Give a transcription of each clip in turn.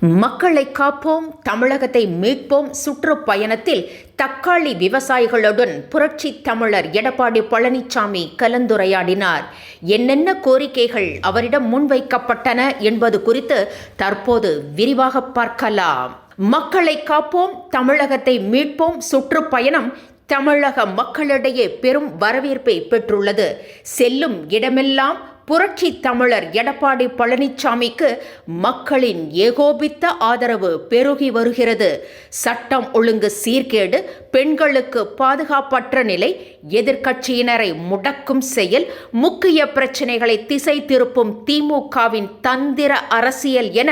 மக்களை காப்போம் தமிழகத்தை மீட்போம். சுற்றுப்பயணத்தில் தக்காளி விவசாயிகளுடன் புரட்சி தமிழர் எடப்பாடி பழனிசாமி கலந்துரையாடினார். என்னென்ன கோரிக்கைகள் அவரிடம் முன்வைக்கப்பட்டன என்பது குறித்து தற்போது விரிவாக பார்க்கலாம். மக்களை காப்போம் தமிழகத்தை மீட்போம். சுற்றுப்பயணம் தமிழக மக்களிடையே பெரும் வரவேற்பை பெற்றுள்ளது. செல்லும் இடமெல்லாம் புரட்சி தமிழர் எடப்பாடி பழனிசாமிக்கு மக்களின் ஏகோபித்த ஆதரவு பெருகி வருகிறது. சட்டம் ஒழுங்கு சீர்கேடு பெண்களுக்கு பாதுகாப்பற்ற நிலை எதிர்க்கட்சியினரை முடக்கும் செயல் முக்கிய பிரச்சனைகளை திசை திருப்பும் திமுகவின் தந்திர அரசியல் என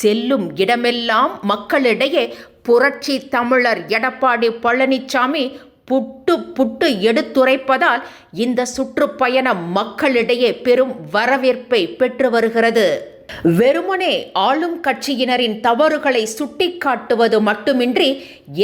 செல்லும் இடமெல்லாம் மக்களிடையே புரட்சி தமிழர் எடப்பாடி பழனிசாமி புட்டு புட்டு எடுத்துரைப்பதால் இந்த சுற்றுப்பயணம் மக்களிடையே பெரும் வரவேற்பை பெற்று வருகிறது. வெறுமனே ஆளும் கட்சியினரின் தவறுகளை சுட்டிக்காட்டுவது மட்டுமின்றி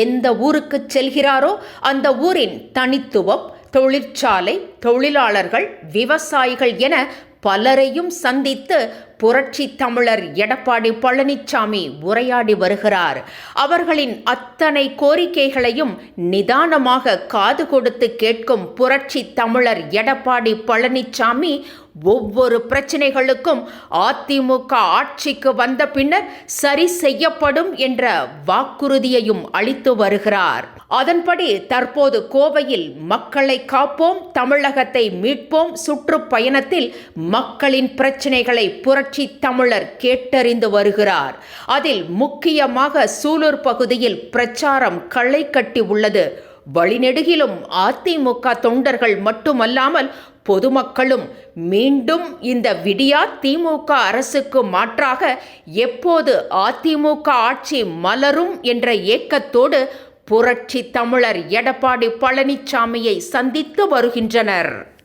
எந்த ஊருக்கு செல்கிறாரோ அந்த ஊரின் தனித்துவம் தொழிற்சாலை தொழிலாளர்கள் விவசாயிகள் என பலரையும் சந்தித்து புரட்சி தமிழர் எடப்பாடி பழனிசாமி உரையாடி வருகிறார். அவர்களின் அத்தனை கோரிக்கைகளையும் நிதானமாக காது கொடுத்து கேட்கும் புரட்சி தமிழர் எடப்பாடி பழனிசாமி ஒவ்வொரு பிரச்சனைகளுக்கும் அதிமுக ஆட்சிக்கு வந்த பின்னர் சரி செய்யப்படும் என்ற வாக்குறுதியையும் அளித்து வருகிறார். அதன்படி தற்போது கோவையில் மக்களை காப்போம் தமிழகத்தை மீட்போம் சுற்றுப்பயணத்தில் மக்களின் பிரச்சனைகளை புரட்சி தமிழர் கேட்டறிந்து வருகிறார். அதில் முக்கியமாக சூலூர் பகுதியில் பிரச்சாரம் களை கட்டி உள்ளது. வழிநெடுகிலும் அதிமுக தொண்டர்கள் மட்டுமல்லாமல் பொதுமக்களும் மீண்டும் இந்த விடியா திமுக அரசுக்கு மாற்றாக எப்போது அதிமுக ஆட்சி மலரும் என்ற ஏக்கத்தோடு புரட்சி தமிழர் எடப்பாடி பழனிசாமியை சந்தித்து வருகின்றனர்.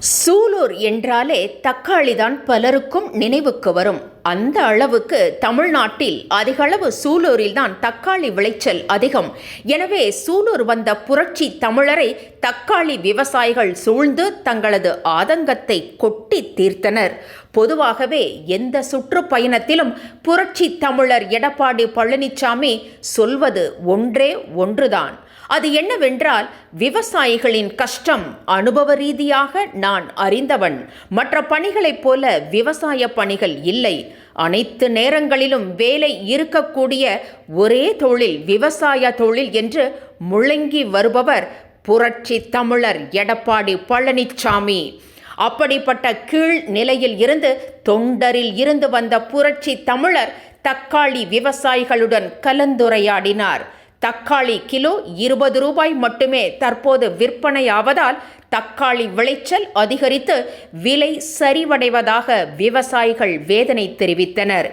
சூலூர் என்றாலே தக்காளிதான் பலருக்கும் நினைவுக்கு வரும். அந்த அளவுக்கு தமிழ்நாட்டில் அதிகளவு சூலூரில் தான் தக்காளி விளைச்சல் அதிகம். எனவே சூலூர் வந்த புரட்சி தமிழரை தக்காளி விவசாயிகள் சூழ்ந்து தங்களது ஆதங்கத்தை கொட்டி தீர்த்தனர். பொதுவாகவே எந்த சுற்றுப்பயணத்திலும் புரட்சி தமிழர் எடப்பாடி பழனிசாமி சொல்வது ஒன்றே ஒன்றுதான். அது என்னவென்றால் விவசாயிகளின் கஷ்டம் அனுபவ ரீதியாக நான் அறிந்தவன். மற்ற பணிகளைப் போல விவசாய பணிகள் இல்லை. அனைத்து நேரங்களிலும் வேலை இருக்கக்கூடிய ஒரே தொழில் விவசாய தொழில் என்று முழங்கி வருபவர் புரட்சி தமிழர் எடப்பாடி பழனிசாமி அப்படிப்பட்ட கீழ் நிலையில் இருந்து தொண்டரில் இருந்து வந்த புரட்சி தமிழர் தக்காளி விவசாயிகளுடன் கலந்துரையாடினார். தக்காளி கிலோ இருபது ரூபாய் மட்டுமே தற்போது விற்பனையாவதால் தக்காளி விளைச்சல் அதிகரித்து விலை சரிவடைவதாக விவசாயிகள் வேதனை தெரிவித்தனர்.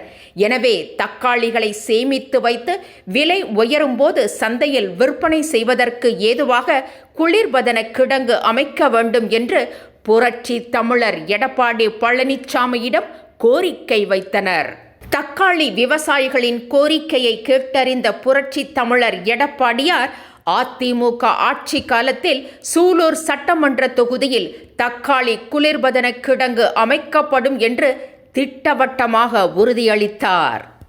எனவே தக்காளிகளை சேமித்து வைத்து விலை உயரும்போது சந்தையில் விற்பனை செய்வதற்கு ஏதுவாக குளிர்பதன கிடங்கு அமைக்க வேண்டும் என்று புரட்சி தமிழர் எடப்பாடி பழனிசாமியிடம் கோரிக்கை வைத்தனர். தக்காளி விவசாயிகளின் கோரிக்கையை கேட்டறிந்த புரட்சி தமிழர் எடப்பாடியார் அதிமுக ஆட்சி காலத்தில் சூலூர் சட்டமன்ற தொகுதியில் தக்காளி குளிர்பதன கிடங்கு அமைக்கப்படும் என்று திட்டவட்டமாக உறுதியளித்தார்.